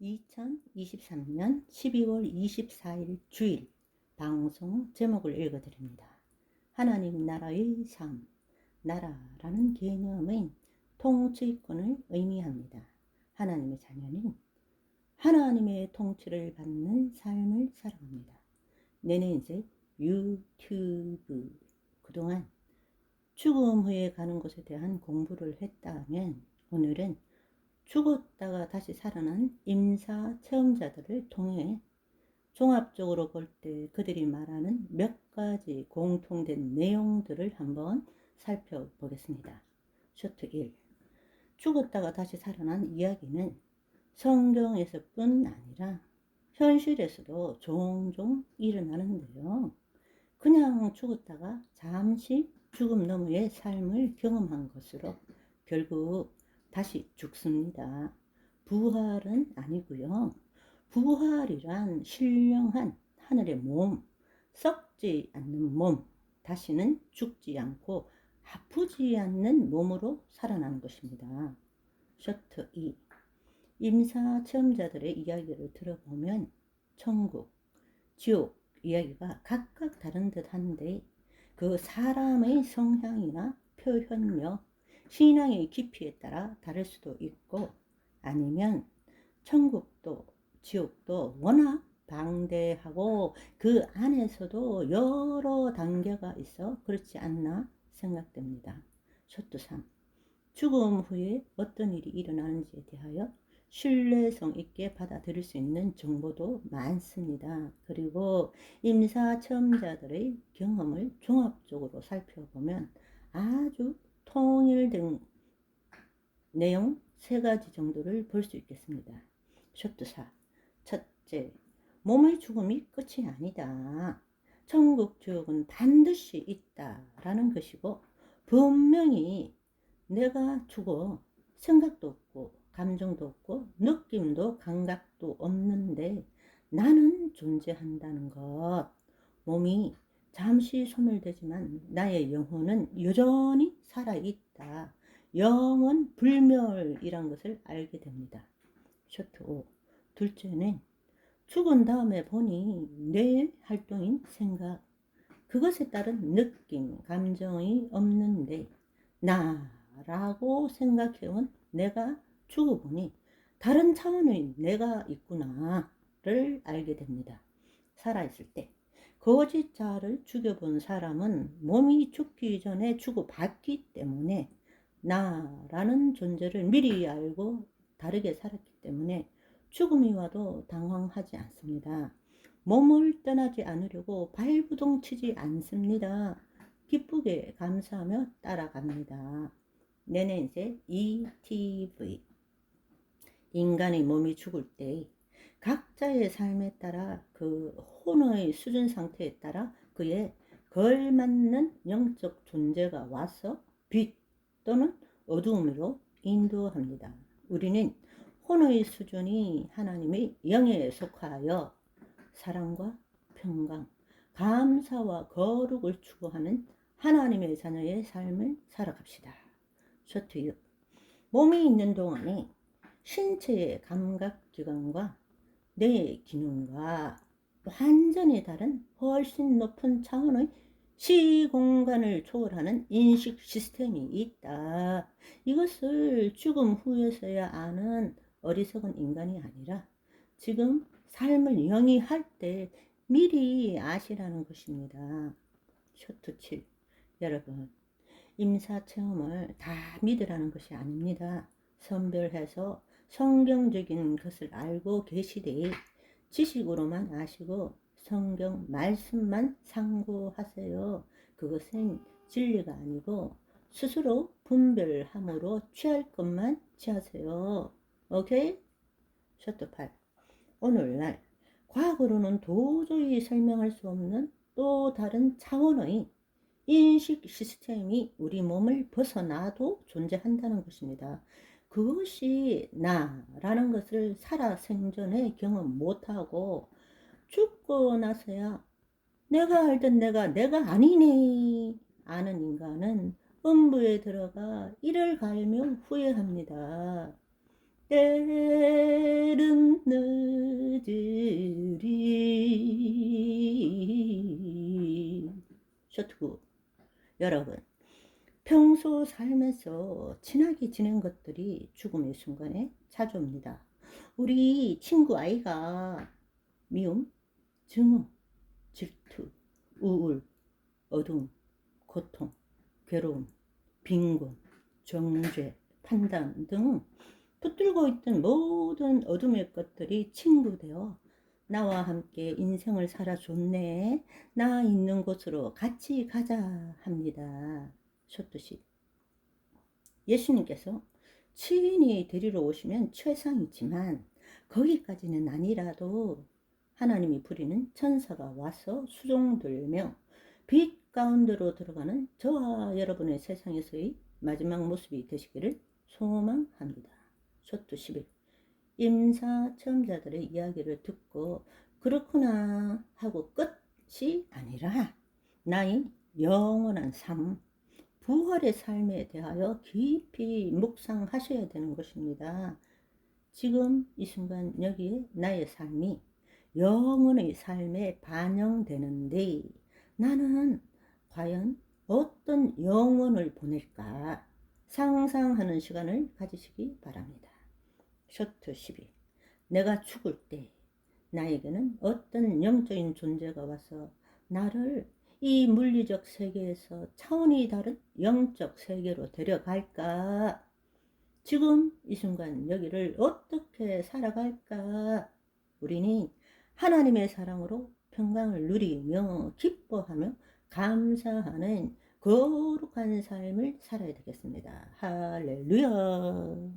2023년 12월 24일 주일 방송 제목을 읽어드립니다. 하나님 나라의 삶, 나라라는 개념은 통치권을 의미합니다. 하나님의 자녀는 하나님의 통치를 받는 삶을 살아갑니다. 내내 이제 유튜브 그동안 죽음 후에 가는 곳에 대한 공부를 했다면 오늘은 죽었다가 다시 살아난 임사 체험자들을 통해 종합적으로 볼 때 그들이 말하는 몇 가지 공통된 내용들을 한번 살펴보겠습니다. 쇼트 1. 죽었다가 다시 살아난 이야기는 성경에서뿐 아니라 현실에서도 종종 일어나는데요. 그냥 죽었다가 잠시 죽음 너머의 삶을 경험한 것으로 결국 다시 죽습니다. 부활은 아니고요. 부활이란 신령한 하늘의 몸, 썩지 않는 몸, 다시는 죽지 않고 아프지 않는 몸으로 살아나는 것입니다. 셔트 2. 임사 체험자들의 이야기를 들어보면 천국, 지옥 이야기가 각각 다른 듯 한데 그 사람의 성향이나 표현력, 신앙의 깊이에 따라 다를 수도 있고 아니면 천국도 지옥도 워낙 방대하고 그 안에서도 여러 단계가 있어 그렇지 않나 생각됩니다. 3. 죽음 후에 어떤 일이 일어나는지에 대하여 신뢰성 있게 받아들일 수 있는 정보도 많습니다. 그리고 임사 체험자들의 경험을 종합적으로 살펴보면 아주 통일된 내용 세 가지 정도를 볼 수 있겠습니다. 4. 첫째, 몸의 죽음이 끝이 아니다. 천국 지옥은 반드시 있다라는 것이고 분명히 내가 죽어 생각도 없고 감정도 없고 느낌도 감각도 없는데 나는 존재한다는 것. 몸이 잠시 소멸되지만 나의 영혼은 여전히 살아있다. 영원 불멸이란 것을 알게 됩니다. 쇼트 5. 둘째는 죽은 다음에 보니 뇌 활동인 생각, 그것에 따른 느낌, 감정이 없는데 나라고 생각해온 내가 죽어보니 다른 차원의 내가 있구나를 알게 됩니다. 살아있을 때 거짓 자를 죽여본 사람은 몸이 죽기 전에 죽어봤기 때문에 나라는 존재를 미리 알고 다르게 살았기 때문에 죽음이 와도 당황하지 않습니다. 몸을 떠나지 않으려고 발부동 치지 않습니다. 기쁘게 감사하며 따라갑니다. 내내 이제 ETV 인간의 몸이 죽을 때 각자의 삶에 따라 그 혼의 수준 상태에 따라 그의 걸맞는 영적 존재가 와서 빛 또는 어두움으로 인도합니다. 우리는 혼의 수준이 하나님의 영에 속하여 사랑과 평강, 감사와 거룩을 추구하는 하나님의 자녀의 삶을 살아갑시다. 쇼트 6. 몸이 있는 동안에 신체의 감각기관과 뇌의 기능과 완전히 다른 훨씬 높은 차원의 시공간을 초월하는 인식 시스템이 있다. 이것을 죽음 후에서야 아는 어리석은 인간이 아니라 지금 삶을 영위할 때 미리 아시라는 것입니다. 쇼트 7. 여러분, 임사 체험을 다 믿으라는 것이 아닙니다. 선별해서 성경적인 것을 알고 계시되 지식으로만 아시고 성경 말씀만 상고하세요. 그것은 진리가 아니고 스스로 분별함으로 취할 것만 취하세요. 오케이? 셔터 8. 오늘날 과거로는 도저히 설명할 수 없는 또 다른 차원의 인식 시스템이 우리 몸을 벗어나도 존재한다는 것입니다. 그것이 나라는 것을 살아 생전에 경험 못하고 죽고 나서야 내가 알던 내가 내가 아니네 아는 인간은 음부에 들어가 이를 갈며 후회합니다. 때는 늦으리 셔트구 여러분 평소 삶에서 친하게 지낸 것들이 죽음의 순간에 찾아옵니다. 우리 친구 아이가 미움, 증오, 질투, 우울, 어두움, 고통, 괴로움, 빈곤, 정죄, 판단 등 붙들고 있던 모든 어둠의 것들이 친구 되어 나와 함께 인생을 살아줬네. 나 있는 곳으로 같이 가자 합니다. 쇼트십. 예수님께서 친히 데리러 오시면 최상이지만 거기까지는 아니라도 하나님이 부리는 천사가 와서 수종들며 빛 가운데로 들어가는 저와 여러분의 세상에서의 마지막 모습이 되시기를 소망합니다. 쇼트 11 임사 체험자들의 이야기를 듣고 그렇구나 하고 끝이 아니라 나의 영원한 삶, 부활의 삶에 대하여 깊이 묵상하셔야 되는 것입니다. 지금 이 순간 여기에 나의 삶이 영혼의 삶에 반영되는데 나는 과연 어떤 영혼을 보낼까 상상하는 시간을 가지시기 바랍니다. 쇼트 12 내가 죽을 때 나에게는 어떤 영적인 존재가 와서 나를 이 물리적 세계에서 차원이 다른 영적 세계로 데려갈까? 지금 이 순간 여기를 어떻게 살아갈까? 우리는 하나님의 사랑으로 평강을 누리며 기뻐하며 감사하는 거룩한 삶을 살아야 되겠습니다. 할렐루야.